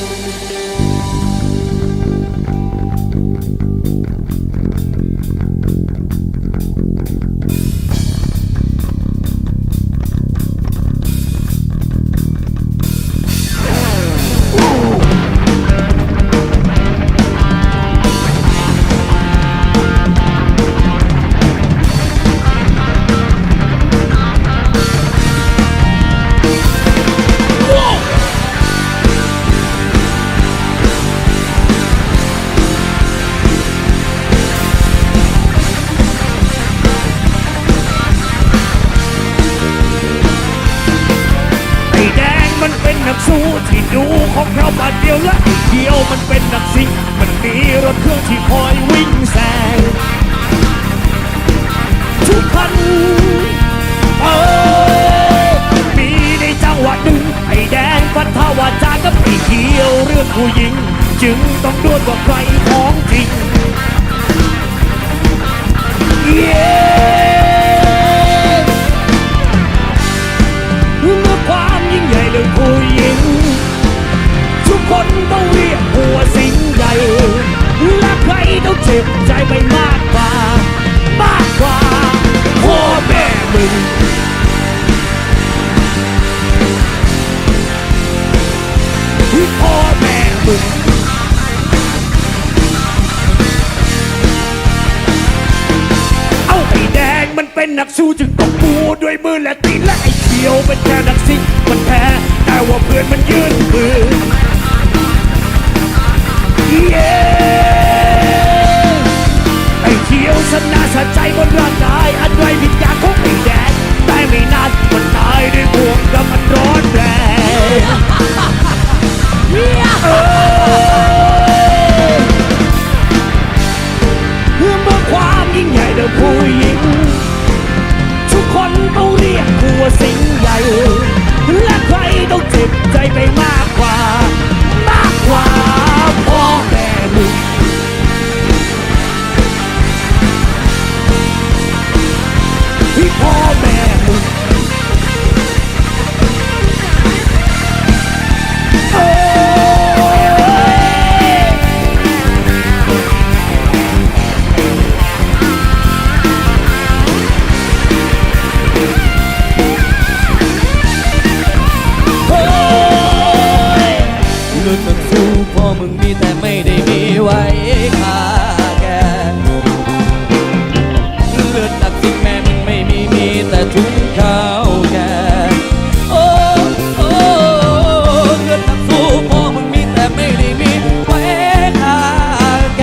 Música นักสู้ที่ดูของเราบาดเดียวและอ้เดียวมันเป็นนักซิ่งมันมีรถเครื่องที่คอยวิ่งแซงทุกคันเออมีในจังหวะหนึ่งไอ้แดงพันทวาจากับไอเขียวเรื่องผู้หญิง จึงต้องดวลว่าใครของจริงเเป็นนักสู้จึงต้องปูด้วยมือและตีนและไอ้เขียวเป็นแค่นักซิ่งมันแพ้แต่ว่าเพื่อนมันยืนมือเย้ไอ้เขียวชนะสะใจบนร่างกายอันไร้วิ มึงมีแต่ไม่ได้มีไว้ค่าแกเลือดหนักถึงแม่มึงไม่มีมีแต่ทุงข้าวแกโอ้โอ้เลือดหนักสู้พ่อมึงมีแต่ไม่ได้มีไว้ค่าแก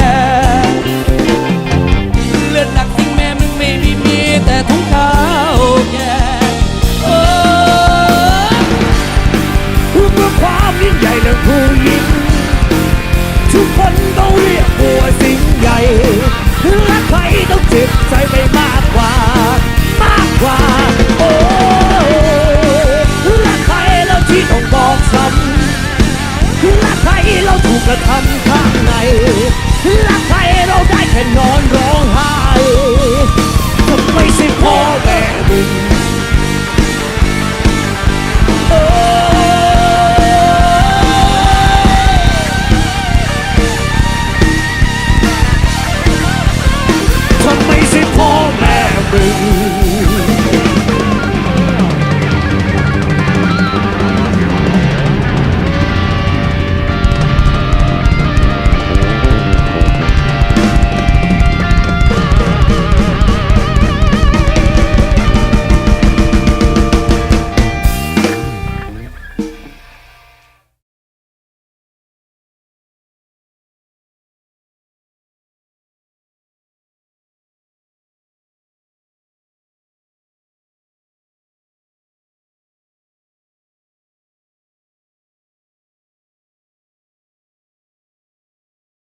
เลือดหนักถึงแม่มึงไม่มีมีแต่ทุงข้าวแกโอ้เพื่อความยิ่งใหญ่และผู้ยิ่ คนต้องเรียกหัวสิงใหญ่และใครต้องเจ็บใจไปมากกว่า มากกว่า โอ้และใครเราที่ต้องบอกซ้ำและใครเราถูกกระทำ